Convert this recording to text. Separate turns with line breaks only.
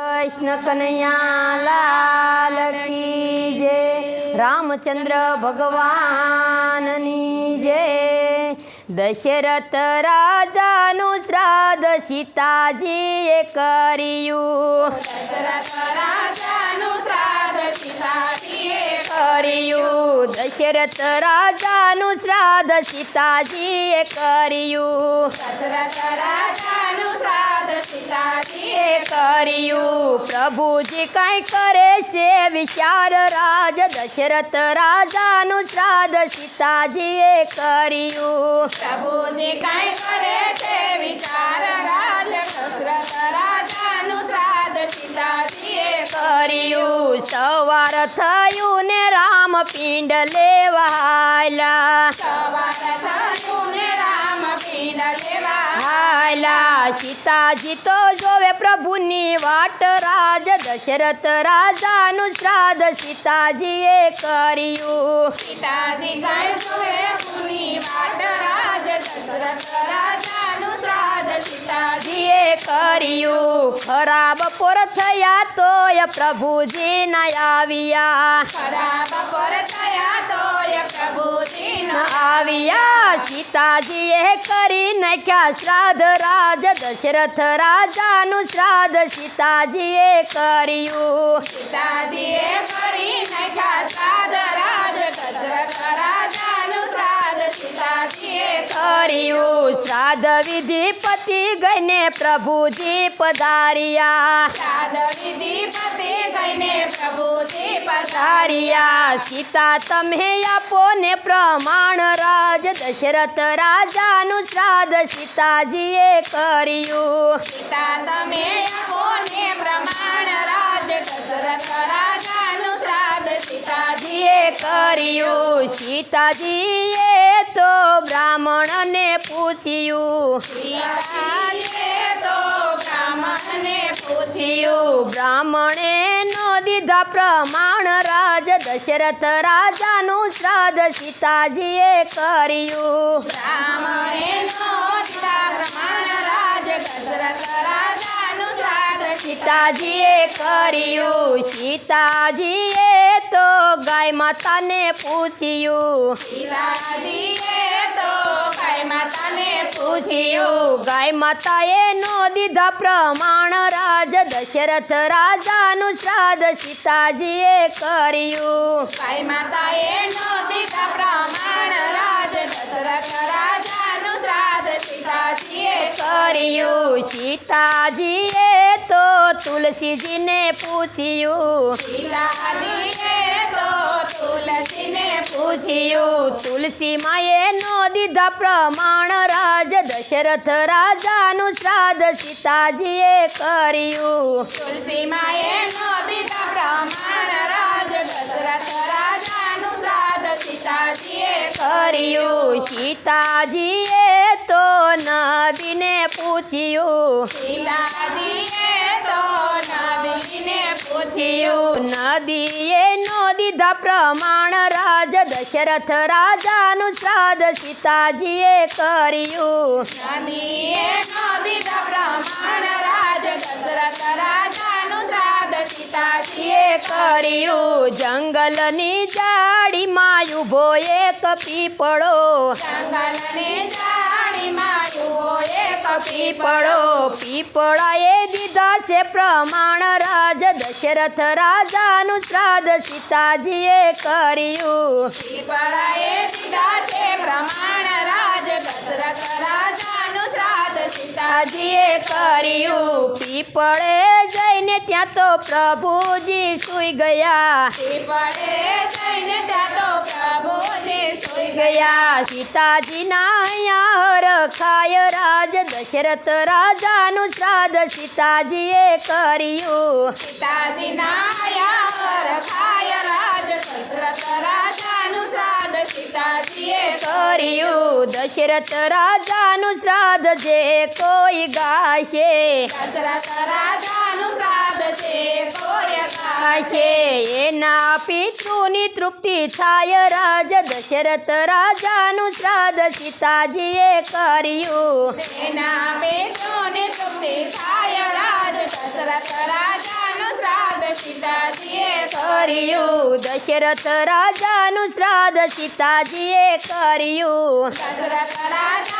કૃષ્ણ કનૈયા લાલ કી જય રામચંદ્ર ભગવાનની જય દશરથ રાજાનું શ્રાદ્ધ સીતાજીએ કર્યું કર્યું દશરથ રાજાનું શ્રાદ્ધ સીતાજીએ કર્યું. કર્યું પ્રભુજી કઈ કરે છે વિચાર રાજ દશરથ રાજાનું શ્રાદ્ધ સીતાજીએ કર્યું.
પ્રભુજી કઈ કરે છે વિચાર રાજ દશરથ રાજાનું શ્રાદ્ધ સીતાજીએ
કર્યું. સવાર થયું ને પિંડ લેવાયલા.
સવાર થયું ને રામ પીંડ લેવા
હાયલા સીતાજી તો જોવે પ્રભુની વાટ રાજ દશરથ રાજાનું શ્રાદ્ધ સીતાજીએ કર્યું. સીતાજીએ કર્યું ખરાબ પોર થયા તોય પ્રભુજી ન આવ્યા.
ખરાબ
આવ્યા, સીતાજીએ કરી નાખ્યા શ્રાદ્ધ રાજ, દશરથ રાજાનું શ્રાદ્ધ સીતાજીએ કર્યું.
સીતાજીએ કરી નાખ્યા શ્રાદ્ધ રાજ, દશરથ રાજાનું શ્રાદ્ધ
કર્યું. શ્રાદ્ધ વિધિ પતિ ગઈને પ્રભુજી પધારિયા.
શ્રાદ્ધ વિધિ પતે કઈને પ્રભુજી પધાર્યા.
પધાર્યા. સીતા તમે આપો ને પ્રમાણ રાજ. દશરથ રાજાનું શ્રાદ્ધ સીતાજીએ કર્યું.
સીતા તમે આપો ને પ્રમાણ રાજ. દશરથ રાજાનું શ્રાદ્ધ સીતાજી
કર્યું. સીતાજીએ બ્રાહ્મણને પૂછ્યું. બ્રાહ્મણે નો દીધા પ્રમાણ રાજ દશરથ રાજાનું શ્રાદ્ધ સીતાજીએ કર્યું. સીતાજીએ કર્યું. સીતાજીએ તો ગાય માતાને પૂછ્યું.
સીતાજીએ
પૂછ્યું ગાય માતાએ નો દીધા પ્રમાણ. રાજ દશરથ રાજાનું શ્રાદ્ધ સીતાજીએ કર્યું.
ગાય માતાએ નો દીધા પ્રમાણ. રાજ દશરથ રાજાનું શ્રાદ્ધ સીતાજીએ
કર્યું. સીતાજીએ તો તુલસીજીને પૂછ્યું.
સીતાજીએ તો તુલસીને
પૂછ્યું તુલસી માએ નો દીધા પ્રમાણ રાજ દશરથ રાજાનું શ્રાદ્ધ સીતાજીએ કર્યું.
તુલસી માએ નો દીધા પ્રમાણ રાજ દશરથ રાજાનું શ્રાદ્ધ સીતાજીએ
કર્યું. સીતાજીએ તો નદીને પૂછ્યું.
સીતાજીએ તો નદીને
પૂછ્યું. નદીએ નો પ્રમાણ રાજ દશરથ રાજાનું શ્રાદ્ધ સીતાજીએ કર્યું. કર્યું. જંગલની જાડીમાં ઊભો એક પીપળો.
જંગલની
પીપળો પીપળાએ દીધા છે પ્રમાણ રાજ. દશરથ રાજાનું શ્રાદ્ધ સીતાજીએ કર્યું.
પીપળાએ દીધા છે પ્રમાણ રાજ. દશરથ રાજાનું શ્રાદ્ધ સીતાજીએ
સીતાજીએ કર્યું. પીપળે જઈને ત્યાં તો પ્રભુજી સુઈ ગયા.
ગયા
સીતાજીના અહીંયા રખાય રાજ, દશરથ રાજાનું શ્રાદ્ધ સીતાજીએ કર્યું. કર્યું. દશરથ રાજાનું શ્રાદ્ધ જે કોઈ ગાશે.
દશરથ રાજાનું શ્રાદ્ધ છે
એના પિતૃની તૃપ્તિ થાય રાજ દશરથ રાજાનું શ્રાદ્ધ સીતાજીએ કર્યું.
એના પિતૃની તૃપ્તિ થાય રાજ દશરથ રાજાનું શ્રાદ્ધ સીતાજીએ
કર્યું. દશરથ રાજાનું શ્રાદ્ધ સીતાજીએ કર્યું.
દશરથ રાજાનું